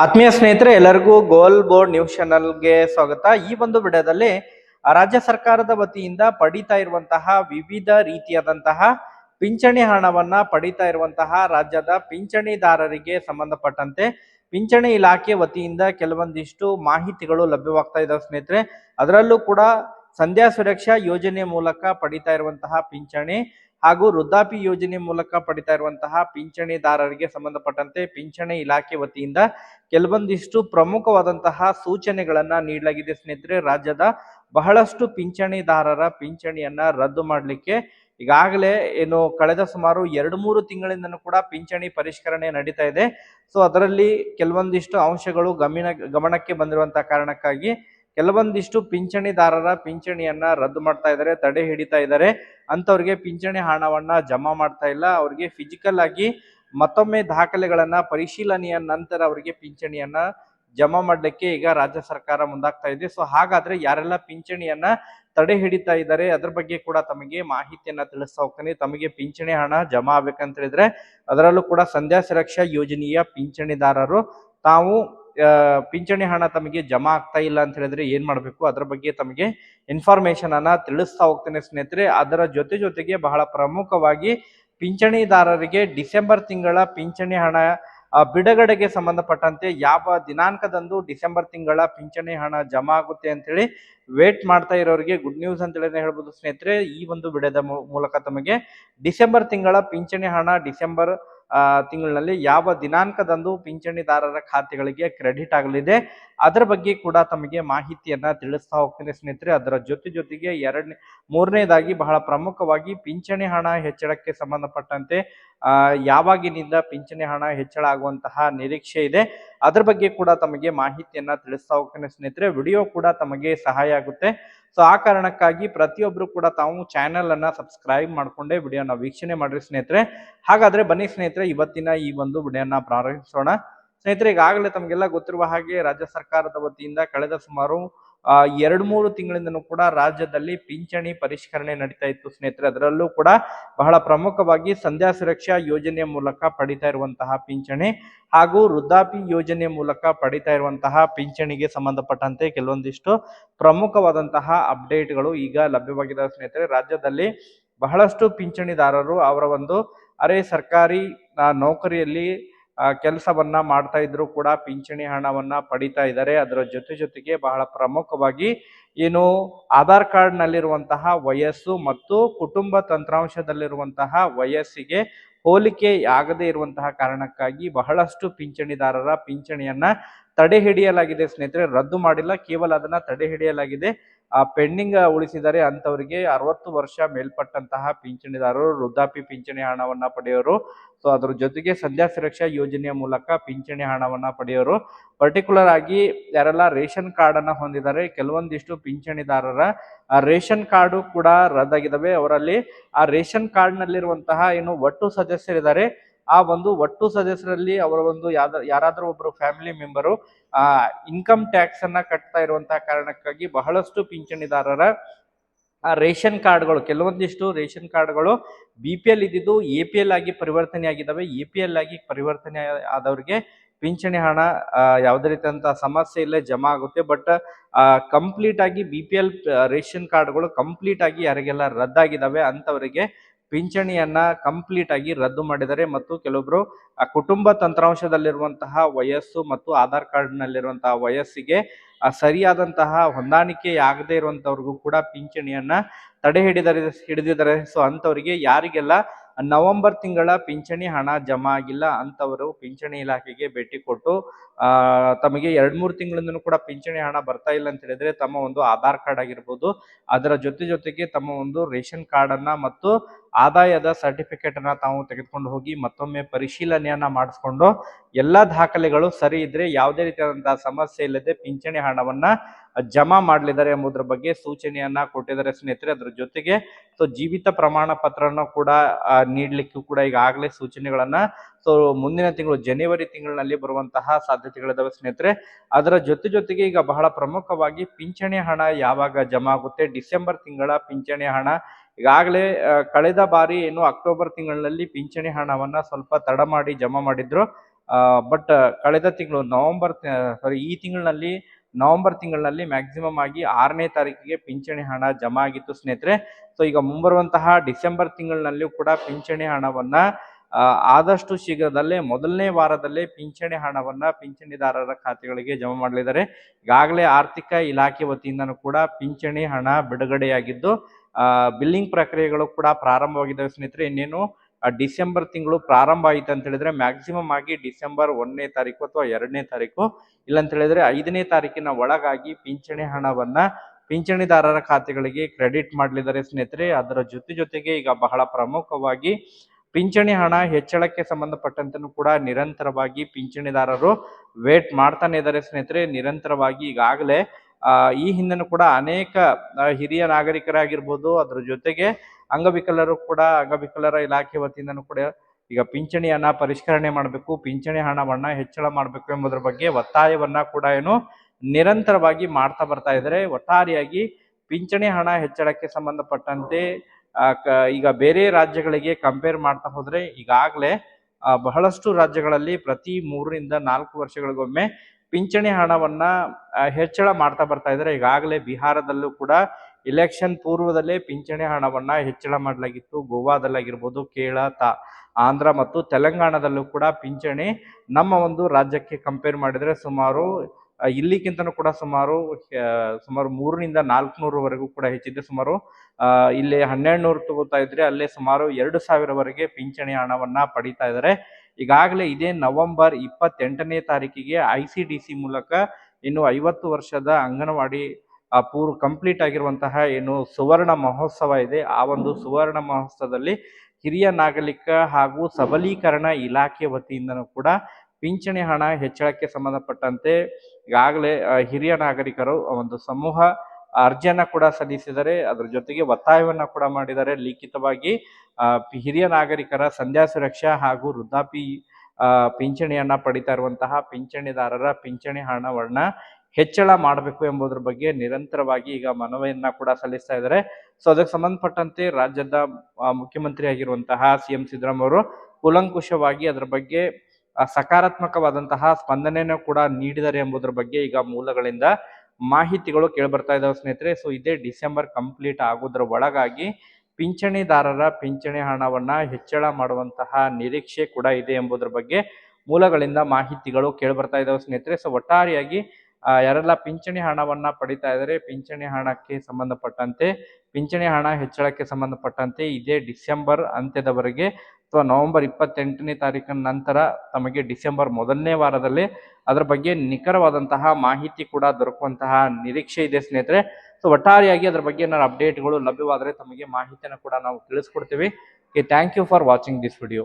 ಆತ್ಮೀಯ ಸ್ನೇಹಿತರೆ, ಎಲ್ಲರಿಗೂ ಗೋಲ್ ಬೋರ್ಡ್ ನ್ಯೂಸ್ ಚಾನಲ್ಗೆ ಸ್ವಾಗತ. ಈ ಒಂದು ವಿಡಿಯೋದಲ್ಲಿ ರಾಜ್ಯ ಸರ್ಕಾರದ ವತಿಯಿಂದ ಪಡಿತಾ ಇರುವಂತಹ ವಿವಿಧ ರೀತಿಯಾದಂತಹ ಪಿಂಚಣಿ ಹಣವನ್ನ ಪಡಿತಾ ಇರುವಂತಹ ರಾಜ್ಯದ ಪಿಂಚಣಿದಾರರಿಗೆ ಸಂಬಂಧಪಟ್ಟಂತೆ ಪಿಂಚಣಿ ಇಲಾಖೆ ವತಿಯಿಂದ ಕೆಲವೊಂದಿಷ್ಟು ಮಾಹಿತಿಗಳು ಲಭ್ಯವಾಗ್ತಾ ಇದ್ದಾವೆ ಸ್ನೇಹಿತರೆ. ಅದರಲ್ಲೂ ಕೂಡ ಸಂಧ್ಯಾ ಸುರಕ್ಷಾ ಯೋಜನೆ ಮೂಲಕ ಪಡಿತಾ ಇರುವಂತಹ ಪಿಂಚಣಿ ಹಾಗೂ ವೃದ್ಧಾಪಿ ಯೋಜನೆ ಮೂಲಕ ಪಡಿತಾ ಇರುವಂತಹ ಪಿಂಚಣಿದಾರರಿಗೆ ಸಂಬಂಧಪಟ್ಟಂತೆ ಪಿಂಚಣಿ ಇಲಾಖೆ ವತಿಯಿಂದ ಕೆಲವೊಂದಿಷ್ಟು ಪ್ರಮುಖವಾದಂತಹ ಸೂಚನೆಗಳನ್ನ ನೀಡಲಾಗಿದೆ. ಸ್ನೇಹಿತರೆ, ರಾಜ್ಯದ ಬಹಳಷ್ಟು ಪಿಂಚಣಿದಾರರ ಪಿಂಚಣಿಯನ್ನ ರದ್ದು ಮಾಡಲಿಕ್ಕೆ ಈಗಾಗಲೇ ಏನು ಕಳೆದ ಸುಮಾರು ಎರಡು ಮೂರು ತಿಂಗಳಿಂದನೂ ಕೂಡ ಪಿಂಚಣಿ ಪರಿಷ್ಕರಣೆ ನಡೀತಾ ಇದೆ. ಸೊ, ಅದರಲ್ಲಿ ಕೆಲವೊಂದಿಷ್ಟು ಅಂಶಗಳು ಗಮನ ಗಮನಕ್ಕೆ ಬಂದಿರುವಂತಹ ಕಾರಣಕ್ಕಾಗಿ ಕೆಲವೊಂದಿಷ್ಟು ಪಿಂಚಣಿದಾರರ ಪಿಂಚಣಿಯನ್ನ ರದ್ದು ಮಾಡ್ತಾ ಇದ್ದಾರೆ, ತಡೆ ಹಿಡಿತಾ ಇದ್ದಾರೆ. ಅಂತವ್ರಿಗೆ ಪಿಂಚಣಿ ಹಣವನ್ನ ಜಮಾ ಮಾಡ್ತಾ ಇಲ್ಲ. ಅವ್ರಿಗೆ ಫಿಸಿಕಲ್ ಆಗಿ ಮತ್ತೊಮ್ಮೆ ದಾಖಲೆಗಳನ್ನ, ಪರಿಶೀಲನೆಯ ನಂತರ ಅವರಿಗೆ ಪಿಂಚಣಿಯನ್ನ ಜಮಾ ಮಾಡಲಿಕ್ಕೆ ಈಗ ರಾಜ್ಯ ಸರ್ಕಾರ ಮುಂದಾಗ್ತಾ ಇದೆ. ಸೊ ಹಾಗಾದ್ರೆ ಯಾರೆಲ್ಲ ಪಿಂಚಣಿಯನ್ನ ತಡೆ ಹಿಡಿತಾ ಇದ್ದಾರೆ, ಅದ್ರ ಬಗ್ಗೆ ಕೂಡ ತಮಗೆ ಮಾಹಿತಿಯನ್ನ ತಿಳಿಸ್ತಾ ಹೋಗ್ತೀನಿ. ತಮಗೆ ಪಿಂಚಣಿ ಹಣ ಜಮಾ ಆಗ್ಬೇಕಂತ ಹೇಳಿದ್ರೆ, ಅದರಲ್ಲೂ ಕೂಡ ಸಂಧ್ಯಾ ಸುರಕ್ಷಾ ಯೋಜನೆಯ ಪಿಂಚಣಿದಾರರು ತಾವು ಪಿಂಚಣಿ ಹಣ ತಮಗೆ ಜಮಾ ಆಗ್ತಾ ಇಲ್ಲ ಅಂತ ಹೇಳಿದ್ರೆ ಏನ್ ಮಾಡಬೇಕು? ಅದರ ಬಗ್ಗೆ ತಮಗೆ ಇನ್ಫಾರ್ಮೇಶನ್ ಅನ್ನ ತಿಳಿಸ್ತಾ ಹೋಗ್ತೇನೆ ಸ್ನೇಹಿತರೆ. ಅದರ ಜೊತೆ ಜೊತೆಗೆ ಬಹಳ ಪ್ರಮುಖವಾಗಿ ಪಿಂಚಣಿದಾರರಿಗೆ ಡಿಸೆಂಬರ್ ತಿಂಗಳ ಪಿಂಚಣಿ ಹಣ ಬಿಡುಗಡೆಗೆ ಸಂಬಂಧಪಟ್ಟಂತೆ ಯಾವ ದಿನಾಂಕದಂದು ಡಿಸೆಂಬರ್ ತಿಂಗಳ ಪಿಂಚಣಿ ಹಣ ಜಮಾ ಆಗುತ್ತೆ ಅಂತೇಳಿ ವೇಟ್ ಮಾಡ್ತಾ ಇರೋರಿಗೆ ಗುಡ್ ನ್ಯೂಸ್ ಅಂತ ಹೇಳಿ ಹೇಳ್ಬೋದು ಸ್ನೇಹಿತರೆ. ಈ ಒಂದು ಬಿಡದ ಮೂಲಕ ತಮಗೆ ಡಿಸೆಂಬರ್ ತಿಂಗಳ ಪಿಂಚಣಿ ಹಣ ಡಿಸೆಂಬರ್ ತಿಂಗಳಿನಲ್ಲಿ ಯಾವ ದಿನಾಂಕದಂದು ಪಿಂಚಣಿದಾರರ ಖಾತೆಗಳಿಗೆ ಕ್ರೆಡಿಟ್ ಆಗಲಿದೆ? ಅದರ ಬಗ್ಗೆ ಕೂಡ ತಮಗೆ ಮಾಹಿತಿಯನ್ನ ತಿಳಿಸ್ತಾ ಹೋಗ್ತೀನಿ ಸ್ನೇಹಿತರೆ. ಅದರ ಜೊತೆ ಜೊತೆಗೆ ಎರಡನೇ, ಮೂರನೇದಾಗಿ ಬಹಳ ಪ್ರಮುಖವಾಗಿ ಪಿಂಚಣಿ ಹಣ ಹೆಚ್ಚಳಕ್ಕೆ ಸಂಬಂಧಪಟ್ಟಂತೆ ಯಾವಾಗಿನಿಂದ ಪಿಂಚಣಿ ಹಣ ಹೆಚ್ಚಳ ಆಗುವಂತಹ ನಿರೀಕ್ಷೆ ಇದೆ. ಅದ್ರ ಬಗ್ಗೆ ಕೂಡ ತಮಗೆ ಮಾಹಿತಿಯನ್ನ ತಿಳಿಸ್ತಾ ಹೋಗ್ತೇನೆ ಸ್ನೇಹಿತರೆ. ವಿಡಿಯೋ ಕೂಡ ತಮಗೆ ಸಹಾಯ ಆಗುತ್ತೆ. ಸೊ, ಆ ಕಾರಣಕ್ಕಾಗಿ ಪ್ರತಿಯೊಬ್ರು ಕೂಡ ತಾವು ಚಾನೆಲ್ ಅನ್ನ ಸಬ್ಸ್ಕ್ರೈಬ್ ಮಾಡ್ಕೊಂಡೆ ವಿಡಿಯೋನ ವೀಕ್ಷಣೆ ಮಾಡ್ರಿ ಸ್ನೇಹಿತರೆ. ಹಾಗಾದ್ರೆ ಬನ್ನಿ ಸ್ನೇಹಿತರೆ, ಇವತ್ತಿನ ಈ ಒಂದು ವಿಡಿಯೋನ ಪ್ರಾರಂಭಿಸೋಣ. ಸ್ನೇಹಿತರೆ, ಈಗಾಗಲೇ ತಮಗೆಲ್ಲ ಗೊತ್ತಿರುವ ಹಾಗೆ ರಾಜ್ಯ ಸರ್ಕಾರದ ವತಿಯಿಂದ ಕಳೆದ ಸುಮಾರು ಎರಡು ಮೂರು ತಿಂಗಳಿಂದನೂ ಕೂಡ ರಾಜ್ಯದಲ್ಲಿ ಪಿಂಚಣಿ ಪರಿಷ್ಕರಣೆ ನಡೀತಾ ಇತ್ತು ಸ್ನೇಹಿತರೆ. ಅದರಲ್ಲೂ ಕೂಡ ಬಹಳ ಪ್ರಮುಖವಾಗಿ ಸಂಧ್ಯಾ ಸುರಕ್ಷಾ ಯೋಜನೆಯ ಮೂಲಕ ಪಡಿತಾ ಇರುವಂತಹ ಪಿಂಚಣಿ ಹಾಗೂ ವೃದ್ಧಾಪಿ ಯೋಜನೆ ಮೂಲಕ ಪಡಿತಾ ಇರುವಂತಹ ಪಿಂಚಣಿಗೆ ಸಂಬಂಧಪಟ್ಟಂತೆ ಕೆಲವೊಂದಿಷ್ಟು ಪ್ರಮುಖವಾದಂತಹ ಅಪ್ಡೇಟ್ಗಳು ಈಗ ಲಭ್ಯವಾಗಿದ್ದಾವೆ ಸ್ನೇಹಿತರೆ. ರಾಜ್ಯದಲ್ಲಿ ಬಹಳಷ್ಟು ಪಿಂಚಣಿದಾರರು ಅವರ ಒಂದು ಅರೆ ಸರ್ಕಾರಿ ನೌಕರಿಯಲ್ಲಿ ಕೆಲಸವನ್ನ ಮಾಡ್ತಾ ಇದ್ರು ಕೂಡ ಪಿಂಚಣಿ ಹಣವನ್ನ ಪಡಿತಾ ಇದ್ದಾರೆ. ಅದರ ಜೊತೆ ಜೊತೆಗೆ ಬಹಳ ಪ್ರಮುಖವಾಗಿ ಏನು ಆಧಾರ್ ಕಾರ್ಡ್ ನಲ್ಲಿರುವಂತಹ ವಯಸ್ಸು ಮತ್ತು ಕುಟುಂಬ ತಂತ್ರಾಂಶದಲ್ಲಿರುವಂತಹ ವಯಸ್ಸಿಗೆ ಹೋಲಿಕೆ ಆಗದೇ ಇರುವಂತಹ ಕಾರಣಕ್ಕಾಗಿ ಬಹಳಷ್ಟು ಪಿಂಚಣಿದಾರರ ಪಿಂಚಣಿಯನ್ನ ತಡೆ ಹಿಡಿಯಲಾಗಿದೆ ಸ್ನೇಹಿತರೆ, ರದ್ದು ಮಾಡಿಲ್ಲ, ಕೇವಲ ಅದನ್ನ ತಡೆ ಹಿಡಿಯಲಾಗಿದೆ ಆ ಪೆಂಡಿಂಗ್ ಉಳಿಸಿದರೆ ಅಂತವರಿಗೆ ಅರವತ್ತು ವರ್ಷ ಮೇಲ್ಪಟ್ಟಂತಹ ಪಿಂಚಣಿದಾರರು ವೃದ್ಧಾಪಿ ಪಿಂಚಣಿ ಹಣವನ್ನ ಪಡೆಯೋರು. ಸೊ ಅದ್ರ ಜೊತೆಗೆ ಸಂಧ್ಯಾ ಸುರಕ್ಷಾ ಯೋಜನೆಯ ಮೂಲಕ ಪಿಂಚಣಿ ಹಣವನ್ನ ಪಡೆಯೋರು. ಪರ್ಟಿಕ್ಯುಲರ್ ಆಗಿ ಯಾರೆಲ್ಲ ರೇಷನ್ ಕಾರ್ಡ್ ಅನ್ನ ಹೊಂದಿದ್ದಾರೆ, ಕೆಲವೊಂದಿಷ್ಟು ಪಿಂಚಣಿದಾರರ, ಆ ರೇಷನ್ ಕಾರ್ಡು ಕೂಡ ರದ್ದಾಗಿದ್ದಾವೆ. ಅವರಲ್ಲಿ ಆ ರೇಷನ್ ಕಾರ್ಡ್ ನಲ್ಲಿರುವಂತಹ ಏನು ಒಟ್ಟು ಸದಸ್ಯರಿದ್ದಾರೆ ಆ ಒಂದು ಒಟ್ಟು ಸದಸ್ಯರಲ್ಲಿ ಅವರ ಒಂದು ಯಾರಾದ್ರೂ ಒಬ್ಬರು ಫ್ಯಾಮಿಲಿ ಮೆಂಬರು ಆ ಇನ್ಕಮ್ ಟ್ಯಾಕ್ಸ್ ಅನ್ನ ಕಟ್ತಾ ಇರುವಂತಹ ಕಾರಣಕ್ಕಾಗಿ ಬಹಳಷ್ಟು ಪಿಂಚಣಿದಾರರ, ಆ, ರೇಷನ್ ಕಾರ್ಡ್ಗಳು, ಕೆಲವೊಂದಿಷ್ಟು ರೇಷನ್ ಕಾರ್ಡ್ಗಳು ಬಿ ಪಿ ಎಲ್ ಇದ್ದಿದ್ದು ಎ ಪಿ ಎಲ್ ಆಗಿ ಪರಿವರ್ತನೆ ಆಗಿದ್ದಾವೆ. ಎ ಪಿ ಎಲ್ ಆಗಿ ಪರಿವರ್ತನೆ ಆದವ್ರಿಗೆ ಪಿಂಚಣಿ ಹಣ ಯಾವುದೇ ರೀತಿಯಂತಹ ಸಮಸ್ಯೆ ಇಲ್ಲೇ ಜಮಾ ಆಗುತ್ತೆ. ಬಟ್ ಕಂಪ್ಲೀಟ್ ಆಗಿ ಬಿ ಪಿ ಎಲ್ ರೇಷನ್ ಕಾರ್ಡ್ಗಳು ಕಂಪ್ಲೀಟ್ ಆಗಿ ಯಾರಿಗೆಲ್ಲ ರದ್ದಾಗಿದ್ದಾವೆ ಅಂತವರಿಗೆ ಪಿಂಚಣಿಯನ್ನ ಕಂಪ್ಲೀಟ್ ಆಗಿ ರದ್ದು ಮಾಡಿದ್ದಾರೆ ಮತ್ತು ಕೆಲವೊಬ್ರು, ಆ ಕುಟುಂಬ ತಂತ್ರಾಂಶದಲ್ಲಿರುವಂತಹ ವಯಸ್ಸು ಮತ್ತು ಆಧಾರ್ ಕಾರ್ಡ್ ನಲ್ಲಿರುವಂತಹ ವಯಸ್ಸಿಗೆ ಸರಿಯಾದಂತಹ ಹೊಂದಾಣಿಕೆ ಆಗದೇ ಇರುವಂತವ್ರಿಗೂ ಕೂಡ ಪಿಂಚಣಿಯನ್ನ ತಡೆ ಹಿಡಿದರೆ ಹಿಡಿದಿದ್ದಾರೆ ಸೊ ಅಂತವರಿಗೆ ಯಾರಿಗೆಲ್ಲ ನವೆಂಬರ್ ತಿಂಗಳ ಪಿಂಚಣಿ ಹಣ ಜಮಾ ಆಗಿಲ್ಲ ಅಂತವರು ಪಿಂಚಣಿ ಇಲಾಖೆಗೆ ಭೇಟಿ ಕೊಟ್ಟು ತಮಗೆ ಎರಡ್ ಮೂರು ತಿಂಗಳಿಂದನೂ ಕೂಡ ಪಿಂಚಣಿ ಹಣ ಬರ್ತಾ ಇಲ್ಲ ಅಂತ ಹೇಳಿದ್ರೆ ತಮ್ಮ ಒಂದು ಆಧಾರ್ ಕಾರ್ಡ್ ಆಗಿರ್ಬೋದು, ಅದರ ಜೊತೆ ಜೊತೆಗೆ ತಮ್ಮ ಒಂದು ರೇಷನ್ ಕಾರ್ಡ್ ಅನ್ನ ಮತ್ತು ಆದಾಯದ ಸರ್ಟಿಫಿಕೇಟ್ ಅನ್ನ ತಾವು ತೆಗೆದುಕೊಂಡು ಹೋಗಿ ಮತ್ತೊಮ್ಮೆ ಪರಿಶೀಲನೆಯನ್ನ ಮಾಡಿಸ್ಕೊಂಡು, ಎಲ್ಲಾ ದಾಖಲೆಗಳು ಸರಿ ಇದ್ರೆ ಯಾವುದೇ ರೀತಿಯಾದಂತಹ ಸಮಸ್ಯೆ ಇಲ್ಲದೆ ಪಿಂಚಣಿ ಹಣವನ್ನ ಜಮಾ ಮಾಡಲಿದ್ದಾರೆ ಎಂಬುದರ ಬಗ್ಗೆ ಸೂಚನೆಯನ್ನ ಕೊಟ್ಟಿದ್ದಾರೆ ಸ್ನೇಹಿತರೆ, ಅದ್ರ ಜೊತೆಗೆ ಸೊ ಜೀವಿತ ಪ್ರಮಾಣ ಪತ್ರನ ಕೂಡ ನೀಡಲಿಕ್ಕೂ ಕೂಡ ಈಗಾಗಲೇ ಸೂಚನೆಗಳನ್ನ. ಸೊ ಮುಂದಿನ ತಿಂಗಳು ಜನವರಿ ತಿಂಗಳಿನಲ್ಲಿ ಬರುವಂತಹ ಸಾಧ್ಯತೆಗಳಿದ್ದಾವೆ ಸ್ನೇಹಿತರೆ. ಅದರ ಜೊತೆ ಜೊತೆಗೆ ಈಗ ಬಹಳ ಪ್ರಮುಖವಾಗಿ ಪಿಂಚಣಿ ಹಣ ಯಾವಾಗ ಜಮಾ ಆಗುತ್ತೆ? ಡಿಸೆಂಬರ್ ತಿಂಗಳ ಪಿಂಚಣಿ ಹಣ. ಈಗಾಗಲೇ ಕಳೆದ ಬಾರಿ ಏನು ಅಕ್ಟೋಬರ್ ತಿಂಗಳಿನಲ್ಲಿ ಪಿಂಚಣಿ ಹಣವನ್ನ ಸ್ವಲ್ಪ ತಡ ಮಾಡಿ ಜಮಾ ಮಾಡಿದ್ರು. ಬಟ್, ಕಳೆದ ತಿಂಗಳು ನವೆಂಬರ್ ಸಾರಿ ಈ ತಿಂಗಳಿನಲ್ಲಿ ನವೆಂಬರ್ ತಿಂಗಳಲ್ಲಿ ಮ್ಯಾಕ್ಸಿಮಮ್ ಆಗಿ ಆರನೇ ತಾರೀಕಿಗೆ ಪಿಂಚಣಿ ಹಣ ಜಮಾ ಆಗಿತ್ತು ಸ್ನೇಹಿತರೆ. ಸೊ ಈಗ ಮುಂಬರುವಂತಹ ಡಿಸೆಂಬರ್ ತಿಂಗಳಿನಲ್ಲಿಯೂ ಕೂಡ ಪಿಂಚಣಿ ಹಣವನ್ನ ಆದಷ್ಟು ಶೀಘ್ರದಲ್ಲೇ ಮೊದಲನೇ ವಾರದಲ್ಲೇ ಪಿಂಚಣಿ ಹಣವನ್ನ ಪಿಂಚಣಿದಾರರ ಖಾತೆಗಳಿಗೆ ಜಮಾ ಮಾಡಲಿದ್ದಾರೆ. ಈಗಾಗಲೇ ಆರ್ಥಿಕ ಇಲಾಖೆ ವತಿಯಿಂದನೂ ಕೂಡ ಪಿಂಚಣಿ ಹಣ ಬಿಡುಗಡೆಯಾಗಿದ್ದು ಬಿಲ್ಲಿಂಗ್ ಪ್ರಕ್ರಿಯೆಗಳು ಕೂಡ ಪ್ರಾರಂಭವಾಗಿದ್ದಾವೆ ಸ್ನೇಹಿತರೆ. ಇನ್ನೇನು ಡಿಸೆಂಬರ್ ತಿಂಗಳು ಪ್ರಾರಂಭ ಆಯಿತು ಅಂತ ಹೇಳಿದ್ರೆ ಮ್ಯಾಕ್ಸಿಮಮ್ ಆಗಿ ಡಿಸೆಂಬರ್ ಒಂದನೇ ತಾರೀಕು ಅಥವಾ ಎರಡನೇ ತಾರೀಕು ಇಲ್ಲ ಅಂತ ಹೇಳಿದ್ರೆ ಐದನೇ ತಾರೀಕಿನ ಒಳಗಾಗಿ ಪಿಂಚಣಿ ಹಣವನ್ನ ಪಿಂಚಣಿದಾರರ ಖಾತೆಗಳಿಗೆ ಕ್ರೆಡಿಟ್ ಮಾಡಲಿದ್ದಾರೆ ಸ್ನೇಹಿತರೆ. ಅದರ ಜೊತೆ ಜೊತೆಗೆ ಈಗ ಬಹಳ ಪ್ರಮುಖವಾಗಿ ಪಿಂಚಣಿ ಹಣ ಹೆಚ್ಚಳಕ್ಕೆ ಸಂಬಂಧಪಟ್ಟಂತನೂ ಕೂಡ ನಿರಂತರವಾಗಿ ಪಿಂಚಣಿದಾರರು ವೇಟ್ ಮಾಡ್ತಾನೆ ಇದ್ದಾರೆ ಸ್ನೇಹಿತರೆ. ನಿರಂತರವಾಗಿ ಈಗಾಗಲೇ ಆ, ಈ ಹಿಂದೆನೂ ಕೂಡ ಅನೇಕ ಹಿರಿಯ ನಾಗರಿಕರಾಗಿರ್ಬೋದು, ಅದ್ರ ಜೊತೆಗೆ ಅಂಗವಿಕಲರು ಕೂಡ, ಅಂಗವಿಕಲರ ಇಲಾಖೆ ವತಿಯಿಂದನೂ ಕೂಡ ಈಗ ಪಿಂಚಣಿಯನ್ನ ಪರಿಷ್ಕರಣೆ ಮಾಡಬೇಕು, ಪಿಂಚಣಿ ಹಣವನ್ನು ಹೆಚ್ಚಳ ಮಾಡಬೇಕು ಎಂಬುದರ ಬಗ್ಗೆ ಒತ್ತಾಯವನ್ನ ಕೂಡ ಏನು ನಿರಂತರವಾಗಿ ಮಾಡ್ತಾ ಬರ್ತಾ ಇದ್ದಾರೆ ಒಟ್ಟಾರೆಯಾಗಿ ಪಿಂಚಣಿ ಹಣ ಹೆಚ್ಚಳಕ್ಕೆ ಸಂಬಂಧಪಟ್ಟಂತೆ ಈಗ ಬೇರೆ ರಾಜ್ಯಗಳಿಗೆ ಕಂಪೇರ್ ಮಾಡ್ತಾ ಹೋದರೆ ಈಗಾಗಲೇ ಬಹಳಷ್ಟು ರಾಜ್ಯಗಳಲ್ಲಿ ಪ್ರತಿ ಮೂರರಿಂದ ನಾಲ್ಕು ವರ್ಷಗಳಿಗೊಮ್ಮೆ ಪಿಂಚಣಿ ಹಣವನ್ನ ಹೆಚ್ಚಳ ಮಾಡ್ತಾ ಬರ್ತಾ ಇದ್ದಾರೆ. ಈಗಾಗಲೇ ಬಿಹಾರದಲ್ಲೂ ಕೂಡ ಇಲೆಕ್ಷನ್ ಪೂರ್ವದಲ್ಲೇ ಪಿಂಚಣಿ ಹಣವನ್ನ ಹೆಚ್ಚಳ ಮಾಡಲಾಗಿತ್ತು. ಗೋವಾದಲ್ಲಾಗಿರ್ಬೋದು, ಕೇರಳ, ತಾ, ಆಂಧ್ರ ಮತ್ತು ತೆಲಂಗಾಣದಲ್ಲೂ ಕೂಡ ಪಿಂಚಣಿ ನಮ್ಮ ಒಂದು ರಾಜ್ಯಕ್ಕೆ ಕಂಪೇರ್ ಮಾಡಿದರೆ ಸುಮಾರು ಇಲ್ಲಿಗಿಂತನೂ ಕೂಡ ಸುಮಾರು ಸುಮಾರು ಮೂರರಿಂದ ನಾಲ್ಕುನೂರವರೆಗೂ ಕೂಡ ಹೆಚ್ಚಿದೆ. ಸುಮಾರು ಇಲ್ಲಿ ಹನ್ನೆರಡು ನೂರು ತಗೋತಾ ಇದ್ರೆ ಅಲ್ಲೇ ಸುಮಾರು ಎರಡು ಸಾವಿರವರೆಗೆ ಪಿಂಚಣಿ ಹಣವನ್ನ ಪಡಿತಾ ಇದ್ದಾರೆ. ಈಗಾಗಲೇ ಇದೇ ನವೆಂಬರ್ ಇಪ್ಪತ್ತೆಂಟನೇ ತಾರೀಕಿಗೆ ಐ ಸಿ ಡಿ ಸಿ ಮೂಲಕ ಇನ್ನು ಐವತ್ತು ವರ್ಷದ ಅಂಗನವಾಡಿ ಪೂರ್ ಕಂಪ್ಲೀಟ್ ಆಗಿರುವಂತಹ ಏನು ಸುವರ್ಣ ಮಹೋತ್ಸವ ಇದೆ. ಆ ಒಂದು ಸುವರ್ಣ ಮಹೋತ್ಸವದಲ್ಲಿ ಹಿರಿಯ ನಾಗರಿಕ ಹಾಗೂ ಸಬಲೀಕರಣ ಇಲಾಖೆ ವತಿಯಿಂದನೂ ಕೂಡ ಪಿಂಚಣಿ ಹಣ ಹೆಚ್ಚಳಕ್ಕೆ ಸಂಬಂಧಪಟ್ಟಂತೆ ಈಗಾಗಲೇ ಹಿರಿಯ ನಾಗರಿಕರು ಒಂದು ಸಮೂಹ ಅರ್ಜಿಯನ್ನ ಕೂಡ ಸಲ್ಲಿಸಿದರೆ, ಅದರ ಜೊತೆಗೆ ಒತ್ತಾಯವನ್ನ ಕೂಡ ಮಾಡಿದ್ದಾರೆ ಲಿಖಿತವಾಗಿ ಹಿರಿಯ ನಾಗರಿಕರ ಸಂಧ್ಯಾ ಸುರಕ್ಷಾ ಹಾಗೂ ವೃದ್ಧಾಪಿ ಪಿಂಚಣಿಯನ್ನ ಪಡಿತಾ ಇರುವಂತಹ ಪಿಂಚಣಿದಾರರ ಪಿಂಚಣಿ ಹಣವನ್ನ ಹೆಚ್ಚಳ ಮಾಡಬೇಕು ಎಂಬುದರ ಬಗ್ಗೆ ನಿರಂತರವಾಗಿ ಈಗ ಮನವಿಯನ್ನ ಕೂಡ ಸಲ್ಲಿಸ್ತಾ ಇದ್ದಾರೆ. ಸೊ, ಅದಕ್ಕೆ ಸಂಬಂಧಪಟ್ಟಂತೆ ರಾಜ್ಯದ ಮುಖ್ಯಮಂತ್ರಿ ಆಗಿರುವಂತಹ ಸಿ ಎಂ ಅವರು ಕೂಲಂಕುಷವಾಗಿ ಅದರ ಬಗ್ಗೆ ಸಕಾರಾತ್ಮಕವಾದಂತಹ ಸ್ಪಂದನೆಯನ್ನು ಕೂಡ ನೀಡಿದ್ದಾರೆ ಎಂಬುದರ ಬಗ್ಗೆ ಈಗ ಮೂಲಗಳಿಂದ ಮಾಹಿತಿಗಳು ಕೇಳಿಬರ್ತಾ ಇದಾವೆ ಸ್ನೇಹಿತರೆ. ಸೊ ಇದೇ ಡಿಸೆಂಬರ್ ಕಂಪ್ಲೀಟ್ ಆಗೋದ್ರ ಒಳಗಾಗಿ ಪಿಂಚಣಿದಾರರ ಪಿಂಚಣಿ ಹಣವನ್ನ ಹೆಚ್ಚಳ ಮಾಡುವಂತಹ ನಿರೀಕ್ಷೆ ಕೂಡ ಇದೆ ಎಂಬುದರ ಬಗ್ಗೆ ಮೂಲಗಳಿಂದ ಮಾಹಿತಿಗಳು ಕೇಳಿಬರ್ತಾ ಇದಾವೆ ಸ್ನೇಹಿತರೆ. ಸೊ ಒಟ್ಟಾರೆಯಾಗಿ ಯಾರೆಲ್ಲ ಪಿಂಚಣಿ ಹಣವನ್ನ ಪಡಿತಾ ಇದ್ದಾರೆ ಪಿಂಚಣಿ ಹಣಕ್ಕೆ ಸಂಬಂಧಪಟ್ಟಂತೆ, ಪಿಂಚಣಿ ಹಣ ಹೆಚ್ಚಳಕ್ಕೆ ಸಂಬಂಧಪಟ್ಟಂತೆ ಇದೇ ಡಿಸೆಂಬರ್ ಅಂತ್ಯದವರೆಗೆ ಅಥವಾ ನವೆಂಬರ್ ಇಪ್ಪತ್ತೆಂಟನೇ ತಾರೀಕಿನ ನಂತರ ತಮಗೆ ಡಿಸೆಂಬರ್ ಮೊದಲನೇ ವಾರದಲ್ಲಿ ಅದರ ಬಗ್ಗೆ ನಿಖರವಾದಂತಹ ಮಾಹಿತಿ ಕೂಡ ದೊರಕುವಂತಹ ನಿರೀಕ್ಷೆ ಇದೆ ಸ್ನೇಹಿತರೆ. ಸೊ ಒಟ್ಟಾರೆಯಾಗಿ ಅದರ ಬಗ್ಗೆ ಏನಾದ್ರು ಅಪ್ಡೇಟ್ಗಳು ಲಭ್ಯವಾದರೆ ತಮಗೆ ಮಾಹಿತಿಯನ್ನು ಕೂಡ ನಾವು ತಿಳಿಸ್ಕೊಡ್ತೀವಿ. Thank you for watching this video